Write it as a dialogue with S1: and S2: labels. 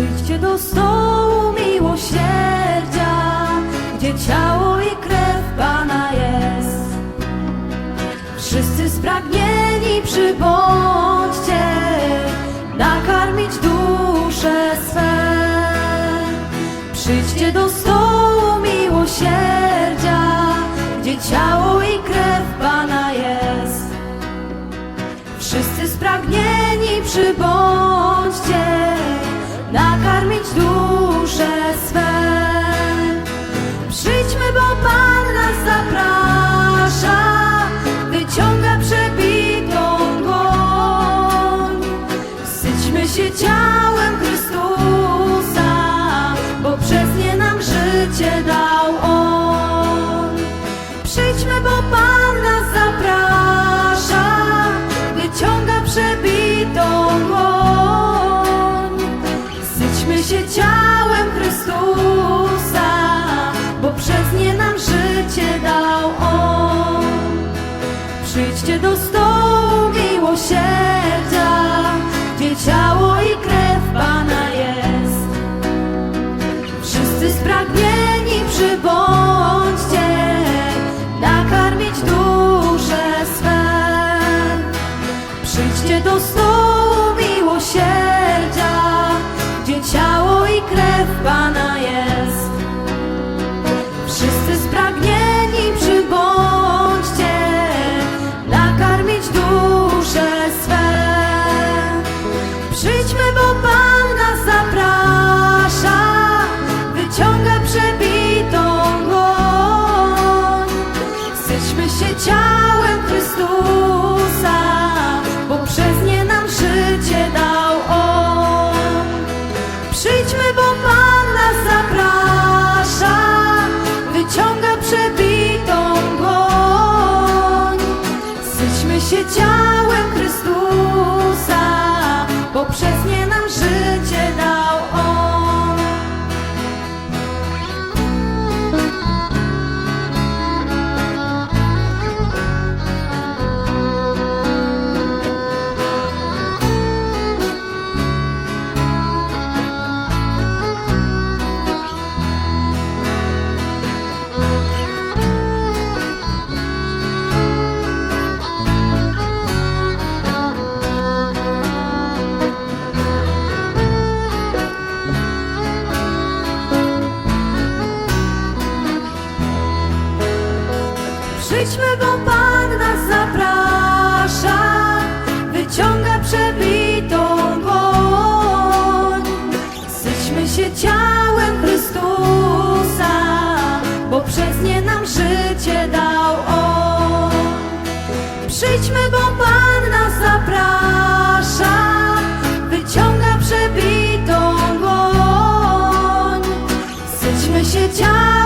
S1: Przyjdźcie do stołu miłosierdzia, gdzie ciało i krew Pana jest. Wszyscy spragnieni przybądźcie, nakarmić dusze swe. Przyjdźcie do stołu miłosierdzia, gdzie ciało i krew Pana jest. Wszyscy spragnieni przybądźcie, накармить душе све. Przyjdźcie do stołu miłosierdzia, gdzie ciało i krew Pana jest. poprzez nie Przyjdźmy, bo Pan nas zaprasza, wyciąga przebitą dłoń. Syćmy się ciałem Chrystusa, bo przez nie nam życie dał On. Przyjdźmy, bo Pan nas zaprasza, wyciąga przebitą dłoń. Syćmy się ciałem